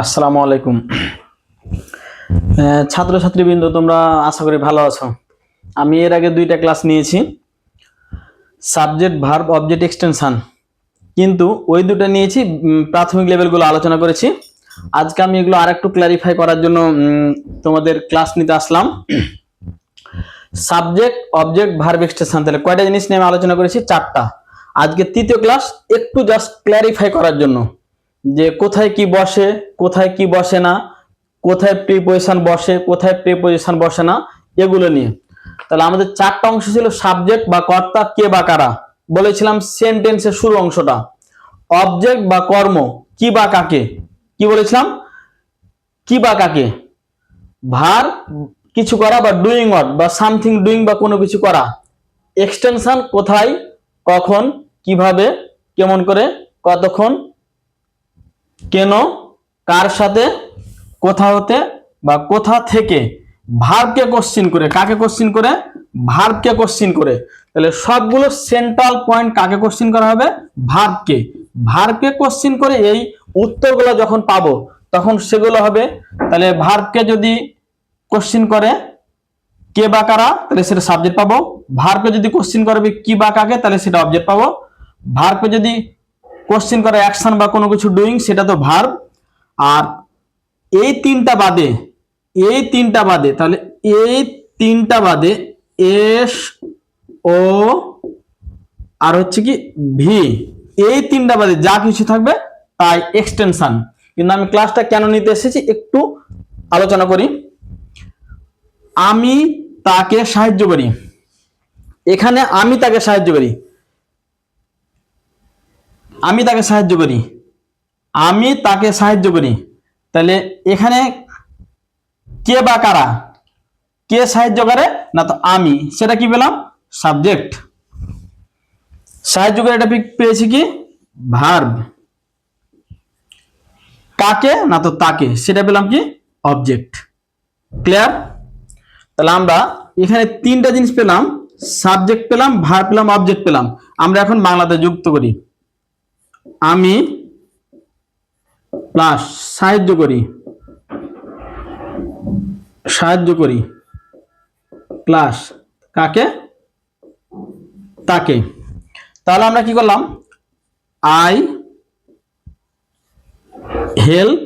আসসালামু আলাইকুম। ছাত্রছাত্রীবৃন্দ, তোমরা আশা করি ভালো আছো। আমি এর আগে দুইটা ক্লাস নিয়েছি। Subject, verb, object extension. কিন্তু ওই দুটো নিয়েছি প্রাথমিক লেভেলগুলো আলোচনা করেছি। আজকে আমি এগুলো আর একটু ক্ল্যারিফাই করার জন্য তোমাদের ক্লাস নিতে আসলাম। সাবজেক্ট, অবজেক্ট, ভার্ব, এক্সটেনশন, তাহলে কয়টা জিনিস নিয়ে আমি আলোচনা করেছি? চারটা। আজকে তৃতীয় ক্লাস, একটু জাস্ট ক্ল্যারিফাই করার জন্য। যে কোথায় কি বসে, কোথায় কি বসে না, কোথায় প্রিপোজিশন বসে, কোথায় প্রিপোজিশন বসে না, এগুলো নিয়ে। তাহলে আমাদের চারটা অংশ ছিল সাবজেক্ট বা কর্তা, কে বা কারা। বলেছিলাম সেন্টেন্সের শুরু অংশটা। অবজেক্ট বা কর্ম, কি বা কাকে। কি বলেছিলাম? কি বা কাকে। ভার, কিছু করা বা ডুইং ওয়ার্ড বা সামথিং ডুইং বা কোনো কিছু করা। এক্সটেনশন কোথায়, কখন, কীভাবে, কেমন করে, কতক্ষণ কেন? কার সাথে? কোথা হতে বা কোথা থেকে? ভার্বকে কোশ্চিন করে। কাকে কোশ্চিন করে? ভার্বকে কোশ্চিন করে। তাহলে সবগুলো সেন্ট্রাল পয়েন্ট কাকে কোশ্চিন করা হবে? ভার্বকে। ভার্বকে কোশ্চিন করে এই উত্তরগুলো যখন পাবো, তখন সেগুলো হবে, তাহলে ভার্বকে যদি কোশ্চিন করে, কে বা কারা? তাহলে সেটা সাবজেক্ট পাবো। ভার্বকে যদি কোশ্চিন করবে কি বা কাকে? তাহলে সেটা অবজেক্ট পাবো। ভার্বকে যদি কোশ্চিন করে অ্যাকশন বা কোনো কিছু ডুইং সেটা তো ভার্ব আর এই তিনটা বাদে, এই তিনটা বাদে, তাহলে এই তিনটা বাদে এস ও আর হচ্ছে কি ভি এই তিনটা বাদে যা কিছু থাকবে তাই এক্সটেনশন কিন্তু আমি ক্লাসটা কেন নিতে এসেছি একটু আলোচনা করি। আমি তাকে সাহায্য করি। এখানে আমি তাকে সাহায্য করি। আমি তাকে সাহায্য করি। আমি তাকে সাহায্য করি। তাহলে এখানে কে বা কারা? কে সাহায্য করে? না তো আমি। সেটা কি পেলাম? সাবজেক্ট। সাহায্য করে এটা পেয়েছি কি? ভার্ব। কাকে? না তো তাকে। সেটা পেলাম কি? অবজেক্ট। ক্লিয়ার? তাহলে আমরা এখানে তিনটা জিনিস পেলাম। সাবজেক্ট পেলাম ভার পেলাম, অবজেক্ট পেলাম। আমরা এখন বাংলাতে যুক্ত করি। আমি প্লাস সাহায্য করি সাহায্য করি প্লাস কাকে? তাকে। তাহলে আমরা কি করলাম? আই হেল্প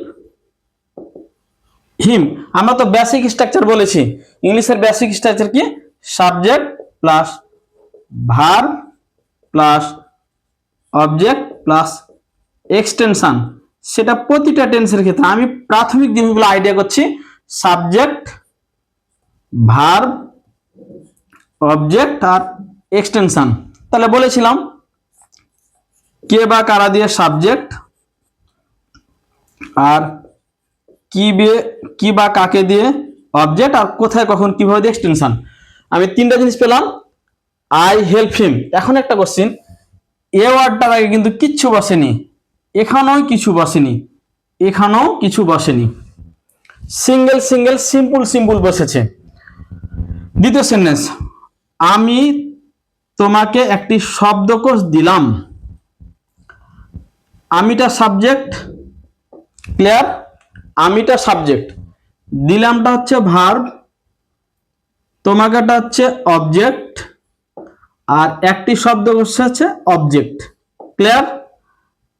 হিম আমরা তো বেসিক স্ট্রাকচার বলেছি। ইংলিশের বেসিক স্ট্রাকচার কি? Subject plus verb plus object plus extension সেটা প্রতিটা টেন্সের ক্ষেত্রে। আমি প্রাথমিক জিনিসগুলো আইডিয়া করছি সাবজেক্ট ভার্ব অবজেক্ট আর এক্সটেনশন তাহলে বলেছিলাম, কে বা কারা দিয়ে সাবজেক্ট আর কি বে কি বা কাকে দিয়ে অবজেক্ট আর কোথায় কখন কীভাবে দিয়ে এক্সটেনশন আমি তিনটা জিনিস পেলাম আই হেল্প হিম এখন একটা কোশ্চিন এ ওয়ার্ডটার আগে কিন্তু কিচ্ছু বসেনি। এখানেও কিছু বসেনি। এখানেও কিছু বসেনি। সিঙ্গেল সিঙ্গেল, সিম্পল সিম্পল বসেছে। দ্বিতীয় সেন্টেন্স, আমি তোমাকে একটি শব্দকোষ দিলাম। আমিটা সাবজেক্ট, ক্লিয়ার? আমিটা সাবজেক্ট। দিলামটা হচ্ছে ভার্ব, তোমাকেটা হচ্ছে অবজেক্ট। আর একটি শব্দ হচ্ছে অবজেক্ট ক্লিয়ার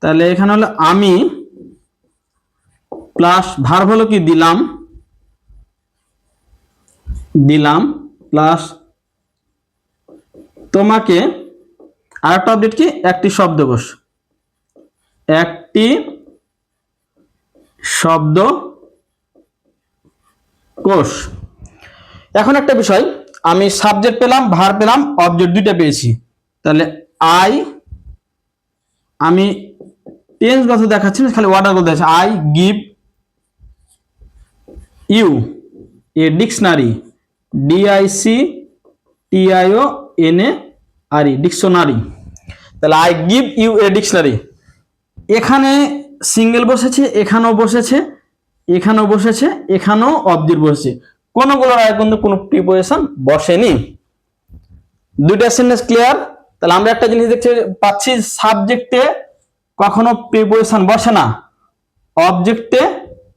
তাহলে এখানে হলো আমি প্লাস ভার্ব হলো কি? দিলাম। দিলাম প্লাস তোমাকে আর একটা অবজেক্ট কি? একটি শব্দকোষ একটি শব্দ কোষ। এখন একটা বিষয়। আমি সাবজেক্ট পেলাম ভার পেলাম অবজেক্ট দুইটা পেয়েছি। তাহলে আই আমি টেন্স গত দেখাচ্ছি না, খালি ওয়ার্ডার দেখাচ্ছি। I give you a dictionary D I C T I O N A R E dictionary তাহলে I give you a dictionary এখানে সিঙ্গেল বসেছে, এখানেও বসেছে এখানেও বসেছে, এখানেও অবজেক্ট বসেছে। কোনগুলোর আগে কিন্তু কোনো প্রিপোজিশন বসেনি। দুইটা সেন্টেন্স ক্লিয়ার তাহলে আমরা একটা জিনিস দেখতে পাচ্ছি সাবজেক্টে কখনো প্রিপোজিশন বসে না। অবজেক্টে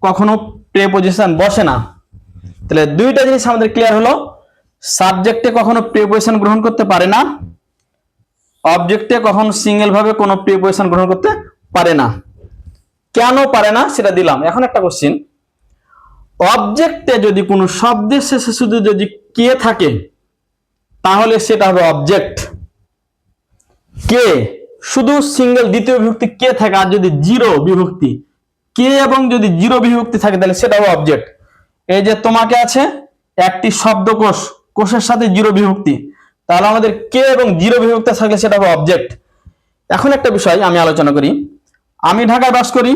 কখনো প্রেপোজিশন বসে না। তাহলে দুইটা জিনিস আমাদের ক্লিয়ার হলো। সাবজেক্টে কখনো প্রেপোজিশন গ্রহণ করতে পারে না। অবজেক্টে কখনো সিঙ্গেল ভাবে কোনো প্রিপোজিশন গ্রহণ করতে পারে না। কেন পারে না সেটা দিলাম। এখন একটা কোশ্চিন অবজেক্টে যদি কোনো শব্দের শেষে শুধু যদি কে থাকে, তাহলে সেটা হবে অবজেক্ট কে? শুধু সিঙ্গেল দ্বিতীয় বিভক্তি কে থাকে আর যদি জিরো বিভক্তি, কে এবং যদি জিরো বিভক্তি থাকে, তাহলে সেটা হবে অবজেক্ট এই যে তোমাকে আছে একটি শব্দকোষ কোষের সাথে জিরো বিভক্তি, তাহলে আমাদের কে এবং জিরো বিভক্তি থাকলে সেটা হবে অবজেক্ট এখন একটা বিষয় আমি আলোচনা করি। আমি ঢাকায় বাস করি,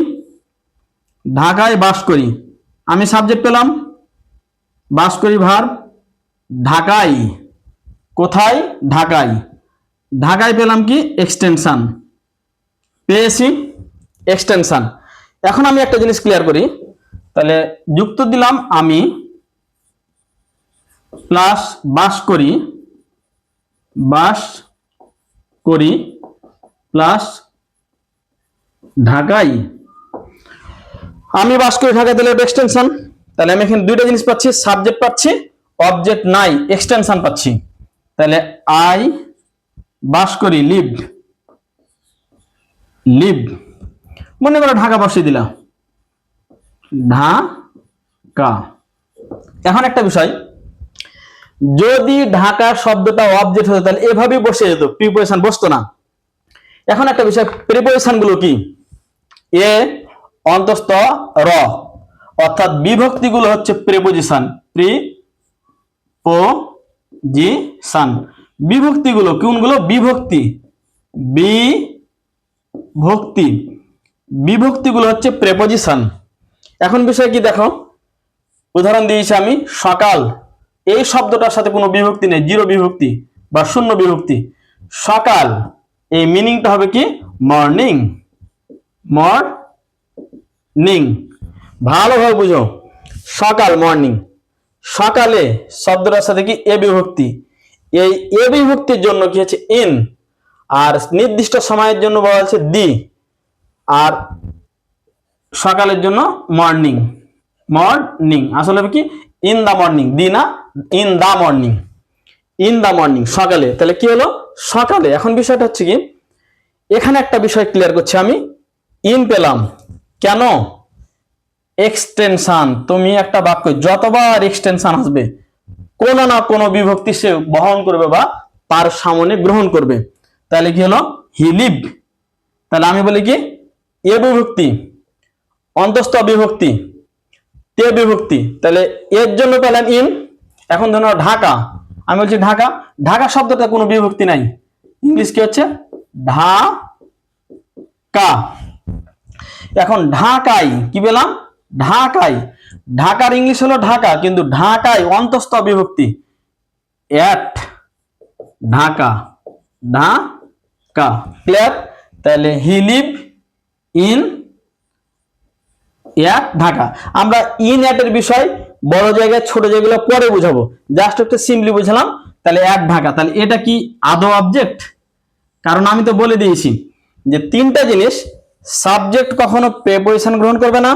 ঢাকায় বাস করি। আমি সাবজেক্ট পেলাম বাস করি ভার ঢাকায় কোথায়? ঢাকায় ঢাকায় পেলাম কি? এক্সটেনশান পেয়েছি এক্সটেনশান এখন আমি একটা জিনিস ক্লিয়ার করি। তাহলে যুক্ত দিলাম আমি প্লাস বাস করি বাস করি প্লাস ঢাকায় আমি বাস করি ঢাকায় দিলে এক্সটেনশন তাহলে আমি এখানে দুইটা জিনিস পাচ্ছি সাবজেক্ট পাচ্ছি অবজেক্ট নাই এক্সটেনশন পাচ্ছি। তাহলে আই বাস করি লিভ। লিভ। মনে করো ঢাকা বসিয়ে দিলাম। ঢাকা। এখন একটা বিষয়, যদি ঢাকা শব্দটা অবজেক্ট হতো, তাহলে এভাবেই বসে যেত প্রিপোজিশন বসতো না। এখন একটা বিষয় প্রিপোজিশনগুলো কি? এ অন্তস্থ র। অর্থাৎ বিভক্তিগুলো হচ্ছে প্রিপোজিশন প্রি পো জি সান বিভক্তিগুলো, কোনগুলো? বিভক্তি। বি ভক্তি বিভক্তিগুলো হচ্ছে প্রেপোজিশন এখন বিষয় কি দেখো? উদাহরণ দিয়েছি আমি, সকাল। এই শব্দটার সাথে কোনো বিভক্তি নেই, জিরো বিভক্তি বা শূন্য বিভক্তি। সকাল, এই মিনিংটা হবে কি? মর্নিং মর্নিং ভালোভাবে বুঝো। সকাল মর্নিং সকালে শব্দটার সাথে কি এ বিভক্তি? এই এ বিভক্তির জন্য কি হচ্ছে ইন আর নির্দিষ্ট সময়ের জন্য বলা হচ্ছে দি আর সকালের জন্য মর্নিং মর্নিং আসলে কি? ইন দা মর্নিং দি না? In the morning in the morning সকালে। তাহলে কি হলো? সকালে। এখন বিষয়টা হচ্ছে কি? এখানে একটা বিষয় ক্লিয়ার করছি আমি। ইন পেলাম। কেন? এক্সটেনশন তুমি একটা বাক্য, যতবার এক্সটেনশন আসবে, কোনো না কোনো বিভক্তি সে বহন করবে বা তার সামনে গ্রহণ করবে। তাহলে কি হলো? হি লিভ তাহলে আমি বলি কি? এ বিভক্তি, অন্তস্থ বিভক্তি, তে বিভক্তি। তাহলে এর জন্য পেলাম ইন এখন ধরো ঢাকা। আমি বলছি ঢাকা। ঢাকা শব্দটা কোনো বিভক্তি নাই। ইংলিশ কি হচ্ছে? ঢাকা। এখন ঢাকায় কি পেলাম? ঢাকায় ঢাকার ইংলিশ হলো ঢাকা, কিন্তু ঢাকায় অন্তস্থ বিভক্তি। এট ঢাকা। ঢাকা। ক্লিয়ার তাহলে হি লিভ ইন এক ঢাকা। আমরা ইন এর বিষয় বড় জায়গায়, ছোট জায়গাগুলো পরে বুঝাবো। জাস্ট একটু সিম্পলি বুঝালাম। তাহলে এক ঢাকা। তাহলে এটা কি আদৌ অবজেক্ট কারণ আমি তো বলে দিয়েছি যে তিনটা জিনিস সাবজেক্ট কখনো প্রেপোজিশন গ্রহণ করবে না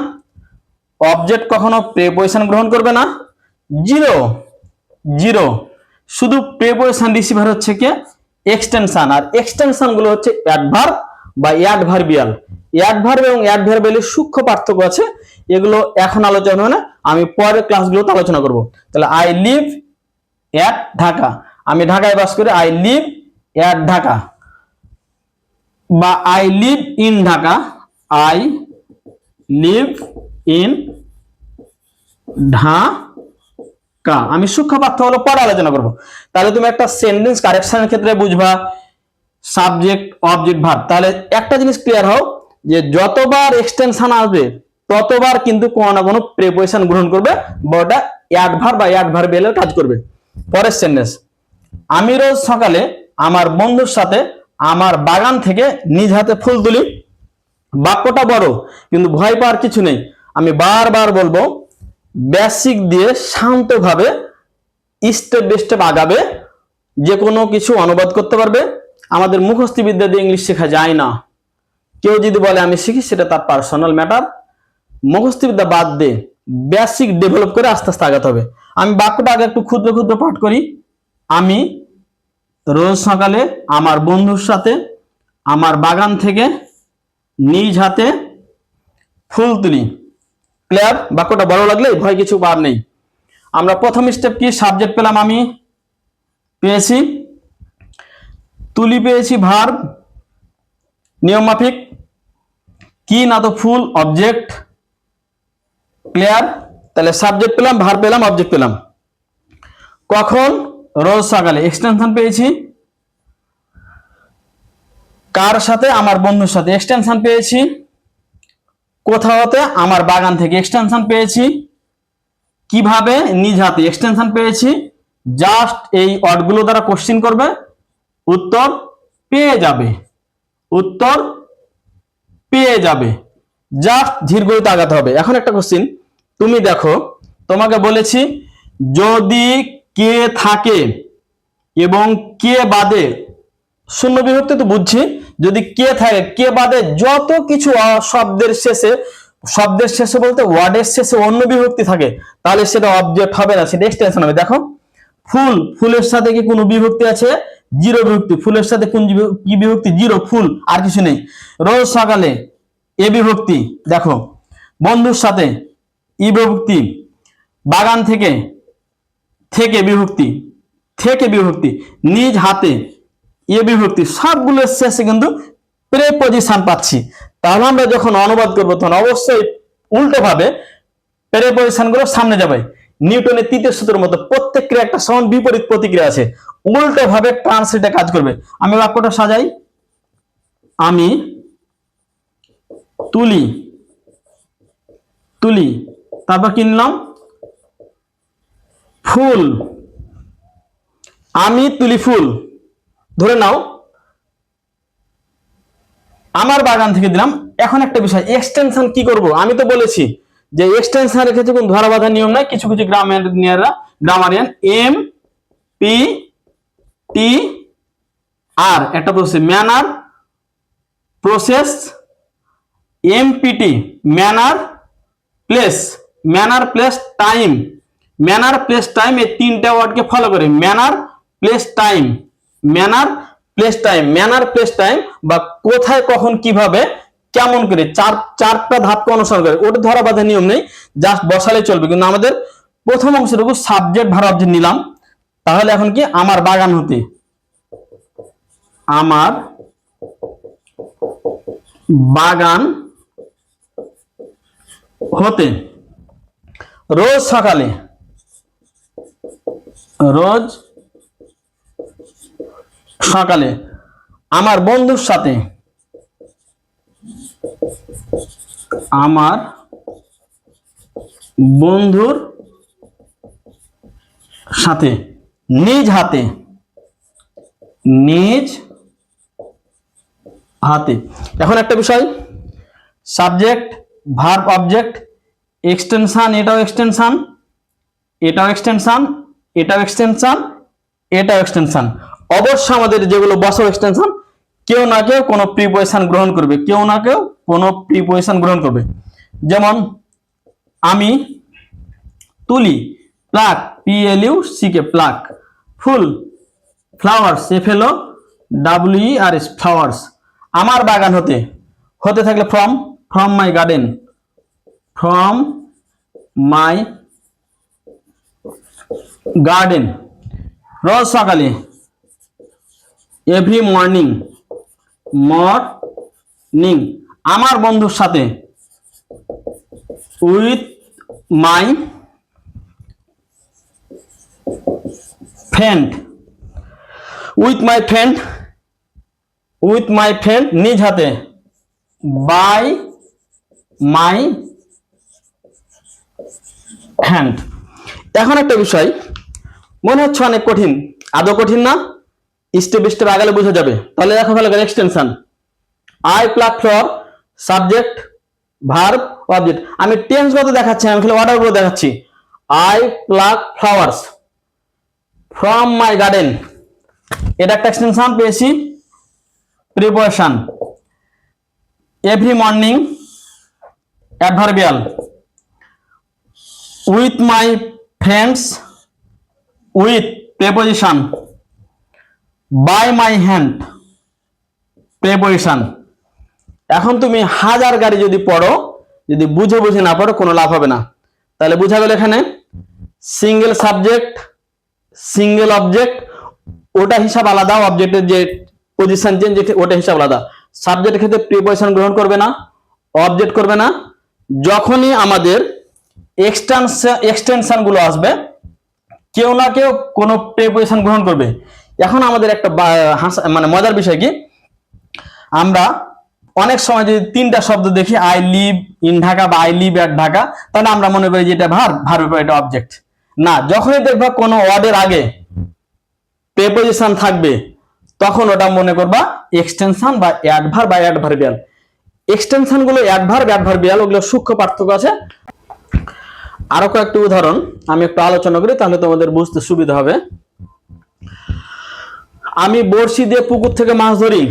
অবজেক্ট কখনো প্রেপোজিশন গ্রহণ করবে না জিরো জিরো শুধু প্রেপোজিশন রিসিভার হচ্ছে কি? এক্সটেনশন আর এক্সটেনশনগুলো হচ্ছে অ্যাডভার্ব বা অ্যাডভার্বিয়াল অ্যাডভার্ব এবং অ্যাডভার্বিয়ালের সূক্ষ্ম পার্থক্য আছে, এগুলো এখন আলোচনা হবে না, আমি পরের ক্লাসগুলোতে আলোচনা করব। তাহলে আই লিভ অ্যাট ঢাকা আমি ঢাকায় বাস করি আই লিভ অ্যাট ঢাকা বা I live in Dhaka I live in Dhaka আমি সূক্ষ্ম পার্থক্য হলো পরে আলোচনা করব। তাহলে তুমি একটা সেন্টেন্স কারেকশনের ক্ষেত্রে বুঝবা সাবজেক্ট অবজেক্ট ভার্ব তাহলে একটা জিনিস ক্লিয়ার হও, যে যতবার এক্সটেনশন আসবে, ততবার কিন্তু কোনো না কোনো প্রেপোজিশন গ্রহণ করবে বা ওটা অ্যাডভার বা অ্যাডভার্বিয়ালের কাজ করবে। পরের সেন্টেন্স আমি রোজ সকালে আমার বন্ধুর সাথে আমার বাগান থেকে নিজ হাতে ফুল তুলি। বাক্যটা বড়, কিন্তু ভয় পাওয়ার কিছু নেই। আমি বারবার বলব বেসিক দিয়ে শান্তভাবে স্টেপ বাই স্টেপ আগাবে। যে কোনো কিছু অনুবাদ করতে পারবে। আমাদের মুখস্থি বিদ্যা দিয়ে ইংলিশ শেখা যায় না। কেউ যদি বলে আমি শিখি, সেটা তার পার্সোনাল ম্যাটার মুখস্থবিদ্যা বাদ দিয়ে বেসিক ডেভেলপ করে আস্তে আস্তে আগাতে হবে। আমি বাক্যটা আগে একটু ক্ষুদ্র ক্ষুদ্র পাঠ করি। আমি রোজ সকালে আমার বন্ধুর সাথে আমার বাগান থেকে নিজ হাতে ফুল তুলি। ক্লিয়ার? বাক্যটা ভালো লাগলে ভয় কিছু বার নেই। আমরা প্রথম স্টেপ কি? সাবজেক্ট পেলাম আমি। পেয়েছি। তুলি পেয়েছি ভার নিয়ম মাফিক কি না তো ফুল অবজেক্ট ক্লিয়ার? তাহলে সাবজেক্ট পেলাম ভার পেলাম অবজেক্ট পেলাম। কখন? রোজ সকালে এক্সটেনশন পেয়েছি। কার সাথে? আমার বন্ধুর সাথে এক্সটেনশন পেয়েছি। কোথাও হতে আমার বাগান থেকে এক্সটেনশন পেয়েছি। কীভাবে? নিজ হাতে এক্সটেনশন পেয়েছি। জাস্ট এই ওয়ার্ডগুলো দ্বারা কোশ্চিন করবে। উত্তর পেয়ে যাবে। উত্তর পেয়ে যাবে। জাস্ট ধীর গতিতে আগাতে হবে। এখন একটা কোশ্চিন তুমি দেখো, তোমাকে বলেছি, যদি কে থাকে এবং কে বাদে? শূন্য বিভক্তি তো বুঝছি। যদি কে থাকে, কে বাদে যত কিছু শব্দের শেষে শব্দের শেষে বলতে ওয়ার্ডের শেষে অন্য বিভক্তি থাকে, তাহলে সেটা অবজেক্ট হবে না, সেটা এক্সটেনশন হবে। দেখো, ফুল, ফুলের সাথে কি কোনো বিভক্তি আছে? জিরো বিভক্তি। ফুলের সাথে কোন কি বিভক্তি? জিরো, ফুল, আর কিছু নেই। রোজ সকালে এ বিভক্তি, দেখো, বন্ধুর সাথে ই বিভক্তি, বাগান থেকে থেকে বিভক্তি থেকে বিভক্তি, নিজ হাতে এ বিভক্তি সবগুলোর শেষে কিন্তু প্রেপজিশন পাচ্ছি। তাহলে আমরা যখন অনুবাদ করব, তখন অবশ্যই উল্টো ভাবে প্রেপজিশনগুলো সামনে যাবে। নিউটনের তৃতীয় সূত্রের মতো প্রত্যেকের একটা সমান বিপরীত প্রতিক্রিয়া আছে। উল্টো ভাবে ট্রান্সলেটে কাজ করবে। আমি বাক্যটা সাজাই। আমি তুলি তুলি, তারপর কিনলাম ফুল। আমি তুলি ফুল। ধরে নাও, আমার বাগান থেকে দিলাম। এখন একটা বিষয় এক্সটেনশন কি করব? আমি তো বলেছি যে এক্সটেনশন রেখেছে কোন ধরা বাঁধা নিয়ম নাই। কিছু কিছু গ্রামারিয়ানরা গ্রামারিয়ান এম পি টি আর একটা process manner process MPT manner place manner place time manner place time এই তিনটা ওয়ার্ডকে ফলো করে। Manner place time manner place time manner place time বা কোথায়, কখন, কীভাবে, কেমন করে, চার, চারটা ধাপকে অনুসরণ করে। ওটা ধরা বাঁধা নিয়ম নেই জাস্ট বসালে চলবে। কিন্তু আমাদের প্রথম অংশটুকু সাবজেক্ট ভার অবজেক্ট নিলাম। তাহলে এখন কি? আমার বাগান হতে। আমার বাগান হতে। রোজ সকালে রোজ সকালে আমার বন্ধুর সাথে আমার বন্ধুর সাথে নিজ হাতে নিজ হাতে। এখন একটা বিষয় সাবজেক্ট ভার্ব অবজেক্ট এক্সটেনশন এটাও এক্সটেনশন এটাও এক্সটেনশন এটাও এক্সটেনশন এটাও এক্সটেনশন অবশ্য আমাদের যেগুলো বসাও এক্সটেনশন কেউ না কেউ কোনো প্রিপোজিশন গ্রহণ করবে, কেউ না কেউ কোনো প্রিপোজিশন গ্রহণ করবে। যেমন, আমি তুলি pluck P L U C K pluck ফুল flowers F L O W R S flowers আমার বাগান হতে হতে থাকলে from from my garden from my garden রোজ সকালে এভরি মর্নিং মর্নিং আমার বন্ধুর সাথে with my friend with my friend with my friend নিজ হাতে বাই মাই হ্যান্ড এখন একটা বিষয় মনে হচ্ছে অনেক কঠিন। আদৌ কঠিন না? স্টেপ স্টেপ আগালে বোঝা যাবে। তাহলে দেখো ভালো করে extension I pluck flower subject verb object আমি টেন্সগুলো দেখাচ্ছি আমি খালি অর্ডারগুলো দেখাচ্ছি। I pluck flowers from my garden এটা একটা এক্সটেনশন পেয়েছি। Preparation every morning adverbial with my friends with preposition by my hand preposition এখন তুমি হাজার গাড়ি যদি পড়ো, যদি বুঝে বুঝে না পড়ো, কোনো লাভ হবে না। তাহলে বুঝা গেল এখানে সিঙ্গেল সাবজেক্ট সিঙ্গেল অবজেক্ট ওটা হিসাব আলাদা অবজেক্টের যে পজিশন চেঞ্জ ওটা হিসাব আলাদা। সাবজেক্টের ক্ষেত্রে প্রিপোজিশন গ্রহণ করবে না অবজেক্ট করবে না। যখনই আমাদের এক্সটেনশন এক্সটেনশনগুলো আসবে কেউ না কেউ কোনো প্রিপোজিশন গ্রহণ করবে। এখন আমাদের একটা মানে মজার বিষয় কি? আমরা অনেক সময় যদি তিনটা শব্দ দেখি আই লিভ ইন ঢাকা বা আই লিভ অ্যাট ঢাকা, তাহলে আমরা মনে করি যে এটা ভার ভার্বের পর এটা অবজেক্ট না, যখনই দেখবা কোনো ওয়ার্ডের আগে প্রেপোজিশন থাকবে, তখন ওটা মনে করবা এক্সটেনশন বা অ্যাডভার বা অ্যাডভার্বিয়াল এক্সটেনশনগুলো অ্যাডভার্ব অ্যাডভার্বিয়াল ওগুলো সূক্ষ্ম পার্থক্য আছে। আরও কয়েকটি উদাহরণ আমি একটু আলোচনা করি, তাহলে তোমাদের বুঝতে সুবিধা হবে। আমি বড়শি দিয়ে পুকুর থেকে মাছ ধরি।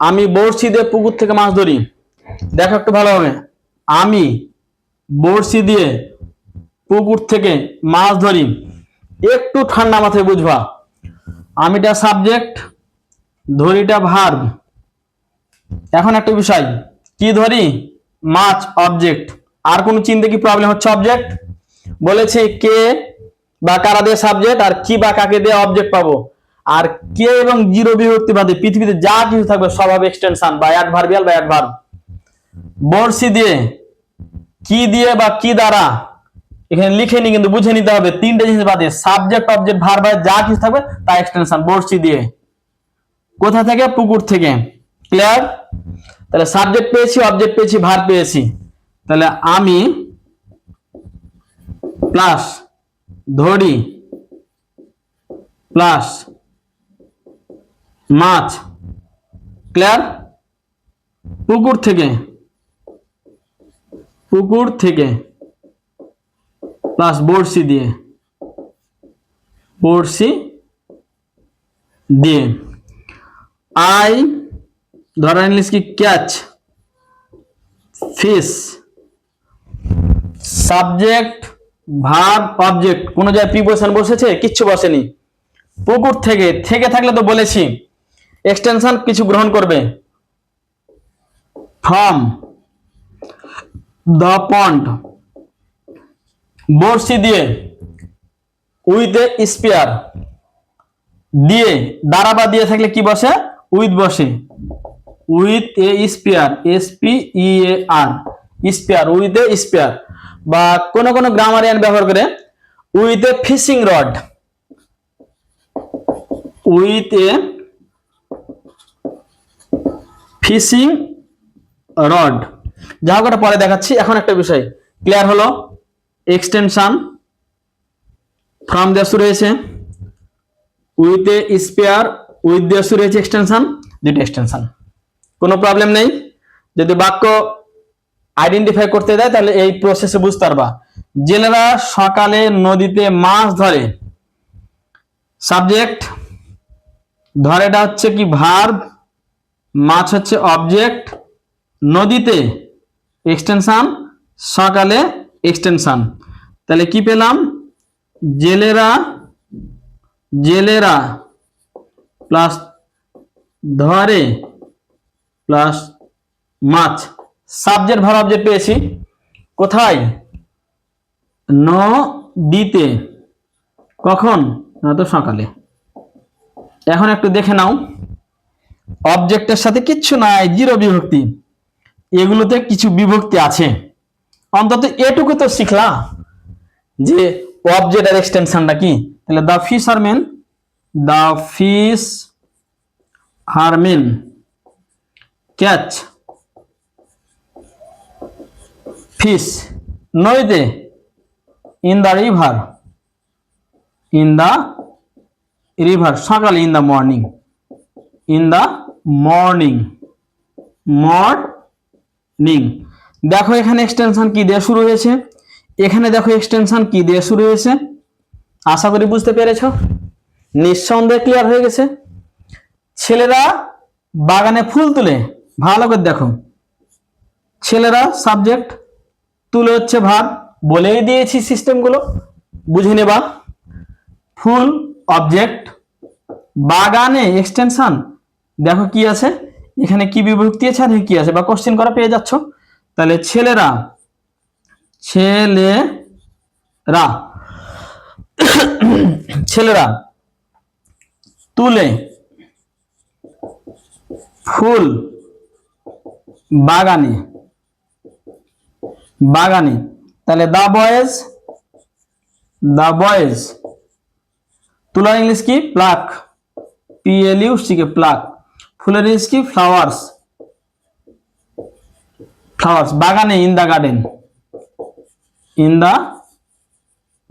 আমি বড়শি দিয়ে পুকুর থেকে মাছ ধরি। দেখো একটু ভালো হবে। আমি বড়শি দিয়ে পুকুর থেকে মাছ ধরি। একটু ঠান্ডা মাথায় বুঝবা। আমিটা সাবজেক্ট ধরিটা ভার্ব এখন একটা বিষয়, কি ধরি? মাছ অবজেক্ট আর কোন চিন্তা কি প্রবলেম হচ্ছে অবজেক্ট বলেছে কে বা কারা দিয়ে সাবজেক্ট আর কি বা কাকে দিয়ে অবজেক্ট পাবো? আর কে এবং জিরো বিভক্তি বাদে পৃথিবীতে যা কিছু থাকবে সব হবে এক্সটেনশন বা অ্যাডভার্বিয়াল বা অ্যাডভার্ব বর্ষি দিয়ে কি দিয়ে বা কি দ্বারা? এখানে লিখে নি কিন্তু বুঝে নিতে হবে। তিনটে জিনিস বাদে সাবজেক্ট অবজেক্ট ভার ভাই যা কিছু থাকবে তা এক্সটেনশন বর্ষি দিয়ে। কোথা থেকে? পুকুর থেকে। ক্লিয়ার তাহলে সাবজেক্ট পেয়েছি অবজেক্ট পেয়েছি ভার পেয়েছি। তাহলে আমি প্লাস ধরি প্লাস মাছ ক্লিয়ার পুকুর থেকে পুকুর থেকে প্লাস বড়শি দিয়ে বড়শি দিয়ে। আই ধরা ইংলিশ কি? Catch fish subject verb object কোন জায়গায় প্রিপোজিশন বসেছে? কিচ্ছু বসেনি। পুকুর থেকে থেকে থাকলে তো বলেছি। এক্সটেনশন কিছু গ্রহণ করবে। ফ্রম দ্য পন্ড বড়শি দিয়ে উইথ এ স্পিয়ার দিয়ে দ্বারা বা দিয়ে থাকলে কি বসে? উইথ বসে। With a spear S P E A R spear with a spear বা কোন কোন গ্রামারিয়ান ব্যবহার করে with a fishing rod with a fishing rod যা ওটা পরে দেখাচ্ছি। এখন একটা বিষয়। ক্লিয়ার হলো? এক্সটেনশন ফ্রম দেওয়া শুরু হয়েছে। উইথ এ স্পেয়ার উইথ দেওয়া শুরু হয়েছে এক্সটেনশন দুটো এক্সটেনশন কোনো প্রবলেম নেই। যদি বাক্য আইডেন্টিফাই করতে দেয়, তাহলে এই প্রসেসে বুঝতে পারবা। জেলেরা সকালে নদীতে মাছ ধরে। সাবজেক্ট ধরেটা হচ্ছে কি ভার্ব মাছ হচ্ছে অবজেক্ট নদীতে এক্সটেনশন সকালে এক্সটেনশন তাহলে কি পেলাম? জেলেরা জেলেরা প্লাস ধরে প্লাস মাছ। সাবজেক্ট ভার অবজেক্ট পেয়েছি। কোথায়? নদীতে কখন? না তো সকালে। এখন একটু দেখে নাও। অবজেক্টের সাথে কিচ্ছু নাই জিরো বিভক্তি। এগুলোতে কিছু বিভক্তি আছে। অন্তত এটুকু তো শিখলা। যে অবজেক্ট আর এক্সটেনশনটা কি? তাহলে the fishermen the fishermen catch fish নদীতে in the river, in the river, সকালে in the morning, in the morning morning. দেখো এখানে এক্সটেনশন কি দিয়ে শুরু হয়েছে? এখানে দেখো এক্সটেনশন কি দিয়ে শুরু হয়েছে? আশা করি বুঝতে পেরেছ? নিঃসন্দেহে ক্লিয়ার হয়ে গেছে। ছেলেরা বাগানে ফুল তুলে, ভালো করে দেখো। ছেলেরা সাবজেক্ট তুলে হচ্ছে ভার বলেই দিয়েছি সিস্টেমগুলো বুঝে নেবা। ফুল অবজেক্ট বাগানে এক্সটেনশন দেখো কি আছে। এখানে কি বিভক্তি আছে আর কি আছে? বা কোশ্চেন করা পেয়ে যাচ্ছ। তাহলে ছেলেরা ছেলেরা ছেলেরা, তুলে ফুল বাগানে বাগানে। তাহলে দা বয়েজ দা বয়েজ তুলার ইংলিশ কি? Pluck P L U C K pluck ফুলের ইংলিশ কি? ফ্লাওয়ার্স ফ্লাওয়ার্স বাগানে in the garden in the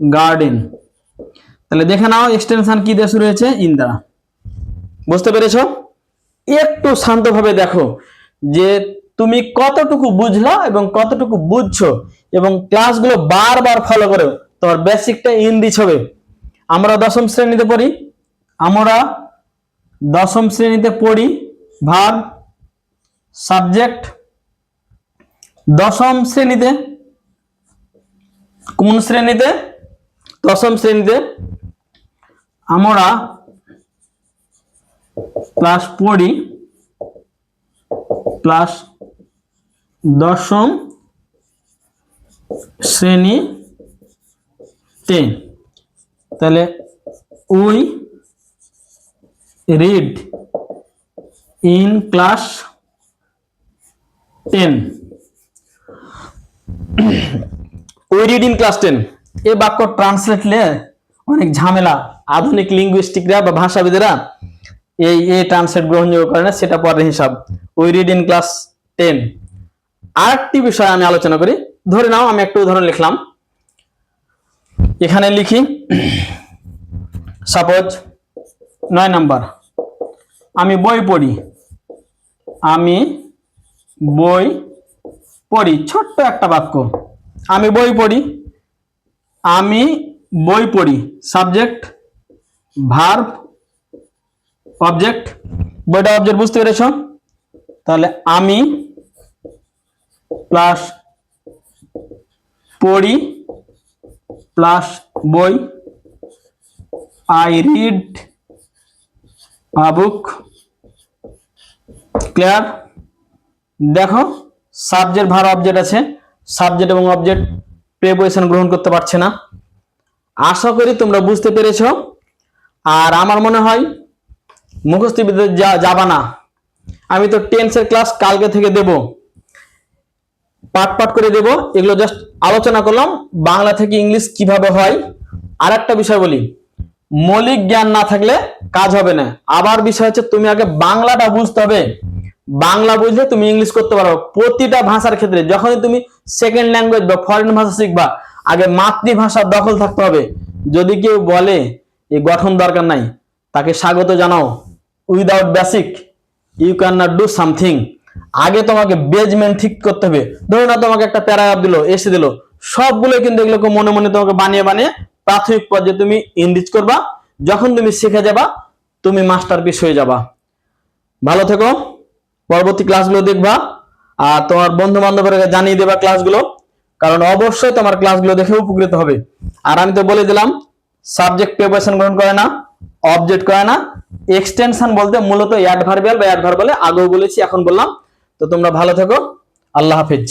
garden তাহলে দেখে নাও এক্সটেনশন কি দিয়ে শুরু হয়েছে? ইন দ্বারা বুঝতে পেরেছ? একটু শান্তভাবে দেখো যে তুমি কতটুকু বুঝলা এবং কতটুকু বুঝছ? এবং ক্লাসগুলো বারবার ফলো করো। তোমার বেসিকটা ইংলিশ হবে আমরা দশম শ্রেণীতে পড়ি। আমরা দশম শ্রেণীতে পড়ি ভার সাবজেক্ট দশম শ্রেণীতে। কোন শ্রেণীতে? দশম শ্রেণীতে। আমরা ক্লাস পড়ি। ক্লাস দশম শ্রেণীতে তাহলে we read in class ten we read in class ten এই বাক্য ট্রান্সলেটলে অনেক ঝামেলা। আধুনিক লিঙ্গুইস্টিকরা বা ভাষাবিদেরা এই এই ট্রান্সলেট গ্রহণযোগ্য করে না, সেটা পরের হিসাব। We read in class ten আরেকটি বিষয় আমি আলোচনা করি। ধরে নাও, আমি একটা উদাহরণ লিখলাম। এখানে লিখি, সাপোজ নয় নাম্বার, আমি বই পড়ি। আমি বই পড়ি, ছোট্ট একটা বাক্য। আমি বই পড়ি, আমি বই পড়ি সাবজেক্ট ভার্ব অবজেক্ট বইটা অবজেক্ট বুঝতে পেরেছ? তাহলে আমি প্লাস পড়ি, প্লাস বই, I read a book clear? দেখো, সাবজেক্ট ভার অবজেক্ট আছে। সাবজেক্ট এবং অবজেক্ট প্রেপোজিশন গ্রহণ করতে পারছে না। আশা করি তোমরা বুঝতে পেরেছ। আর আমার মনে হয়, মুখস্থ বিদ্যা যা- যাবা না। আমি তো টেন্সের ক্লাস কালকে থেকে দেব। পাট পাট করে দেব। এগুলো জাস্ট আলোচনা করলাম। বাংলা থেকে ইংলিশ কীভাবে হয়? আর একটা বিষয় বলি। মৌলিক জ্ঞান না থাকলে কাজ হবে না। আবার বিষয় হচ্ছে, তুমি আগে বাংলাটা বুঝতে হবে। বাংলা বুঝলে তুমি ইংলিশ করতে পারো। প্রতিটা ভাষার ক্ষেত্রে, যখনই তুমি সেকেন্ড ল্যাঙ্গুয়েজ বা ফরেন ভাষা শিখবা, আগে মাতৃভাষার দখল থাকতে হবে। যদি কেউ বলে এই গঠন দরকার নাই তাকে স্বাগত জানাও। Without basic you can not do something আগে তোমাকে বেজমেন্ট ঠিক করতে হবে। ধরো না তোমাকে একটা প্যারাগ্রাফ দিলো এসে দিলো। সবগুলো কিন্তু এগুলোকে মনে মনে তোমাকে বানিয়ে বানিয়ে প্রাথমিক পর্যায়ে তুমি ইংলিশ করবা। যখন তুমি শিখে যাবা, তুমি মাস্টার পিস হয়ে যাবা। ভালো থেকো। পরবর্তী ক্লাসগুলো দেখবা। আর তোমার বন্ধু বান্ধবের জানিয়ে দেবা ক্লাসগুলো কারণ অবশ্যই তোমার ক্লাসগুলো দেখে উপকৃত হবে। আর আমি তো বলে দিলাম সাবজেক্ট প্রিপারেশন গ্রহণ করে না অবজেক্ট করে না। এক্সটেনশন বলতে মূলত অ্যাডভার্বিয়াল বা অ্যাডভার্বালে আগেও বলেছি, এখন বললাম। তো তোমরা ভালো থেকো। আল্লাহ হাফিজ।